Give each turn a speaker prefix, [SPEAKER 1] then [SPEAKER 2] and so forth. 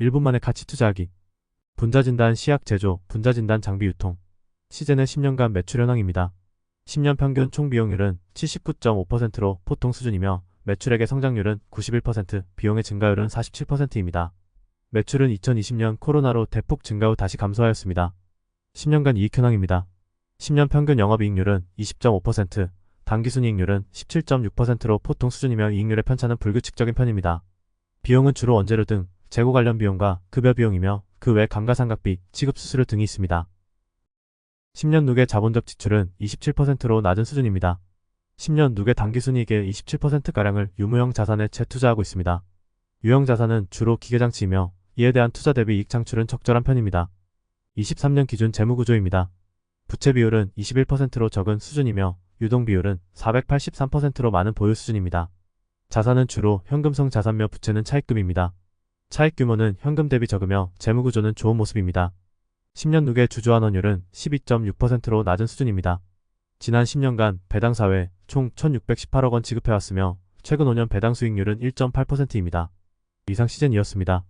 [SPEAKER 1] 1분 만에 가치 투자하기. 분자진단 시약 제조, 분자진단 장비 유통. 시제는 10년간 매출 현황입니다. 10년 평균 총 비용률은 79.5%로 보통 수준이며 매출액의 성장률은 91%, 비용의 증가율은 47%입니다. 매출은 2020년 코로나로 대폭 증가 후 다시 감소하였습니다. 10년간 이익 현황입니다. 10년 평균 영업이익률은 20.5%, 당기순이익률은 17.6%로 보통 수준이며 이익률의 편차는 불규칙적인 편입니다. 비용은 주로 원재료 등 재고 관련 비용과 급여 비용이며 그 외 감가상각비, 지급 수수료 등이 있습니다. 10년 누계 자본적 지출은 27%로 낮은 수준입니다. 10년 누계 당기순이익의 27%가량을 유무형 자산에 재투자하고 있습니다. 유형 자산은 주로 기계장치이며 이에 대한 투자 대비 이익 창출은 적절한 편입니다. 23년 기준 재무구조입니다. 부채 비율은 21%로 적은 수준이며 유동 비율은 483%로 많은 보유 수준입니다. 자산은 주로 현금성 자산며 부채는 차입금입니다. 차입 규모는 현금 대비 적으며 재무구조는 좋은 모습입니다. 10년 누계 주주환원율은 12.6%로 낮은 수준입니다. 지난 10년간 배당 사회 총 1,618억 원 지급해왔으며 최근 5년 배당 수익률은 1.8%입니다. 이상 시즌이었습니다.